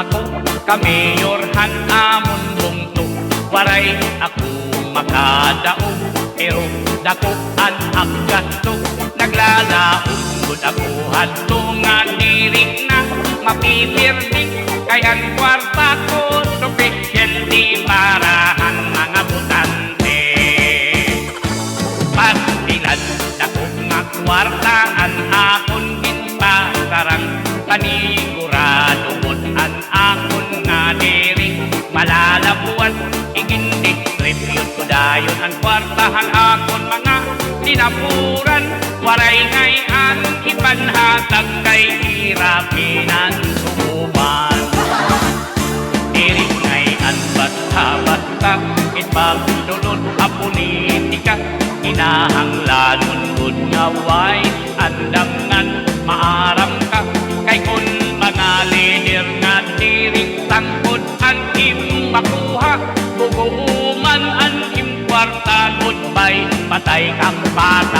ako kamayorhan amon bungto. Waray ako makadaog pero dako an ang gasto. Naglalaon ako hadto nga diri na mapipirmi. Kay ang kwarta ko sufficiently para ang mga butante. Pagtilad dako nga kwarta an akon ginpasarang panigurado dayon ang kwartahan akon mga dinapuran waray ngay an ipanhatag kay hirapinan suman Diri ngay an basta-basta Ipagdulot a politika. Kinahanglanon gud nga way Andamngan maaram ka. Kay kun mga leader nga diri tangkod An im makuha Buguuman an im kwarta Goodbye patay kang bata ka Diri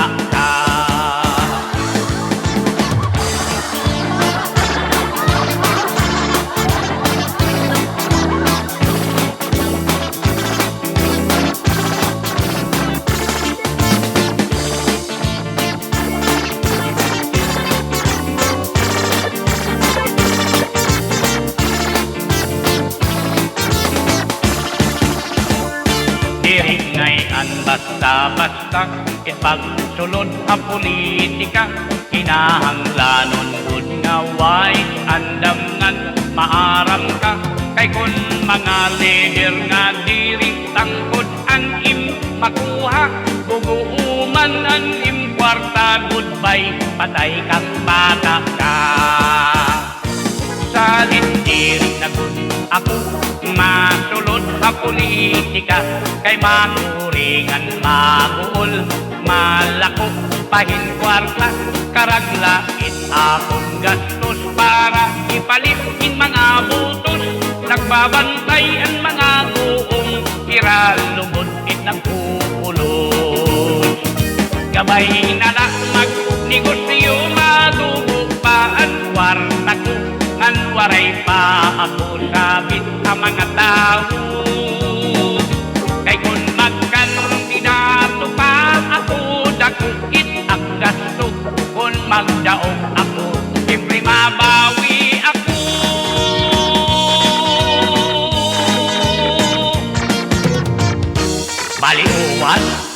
ngay an basta-basta Ipagsulod ang politika Kinahanglanon gud nga way Andamngan maaram ka. Kay kun mga leader nga diri tangkod An im makuha Buguuman an im kwarta Goodbye patay kang bata ka. Sa lindiri na gud ako masulod sa politika kay makuringan maguol malako pahin kwarta karaglait akong gastos para ipalit in mga butos. Nagbabantay ang mga buong iralubod it nagpupulot Gabay na na magnegosyo madugo pa ang kwarta ko. Ngan waray pa ako sabit sa mga tao Baliuan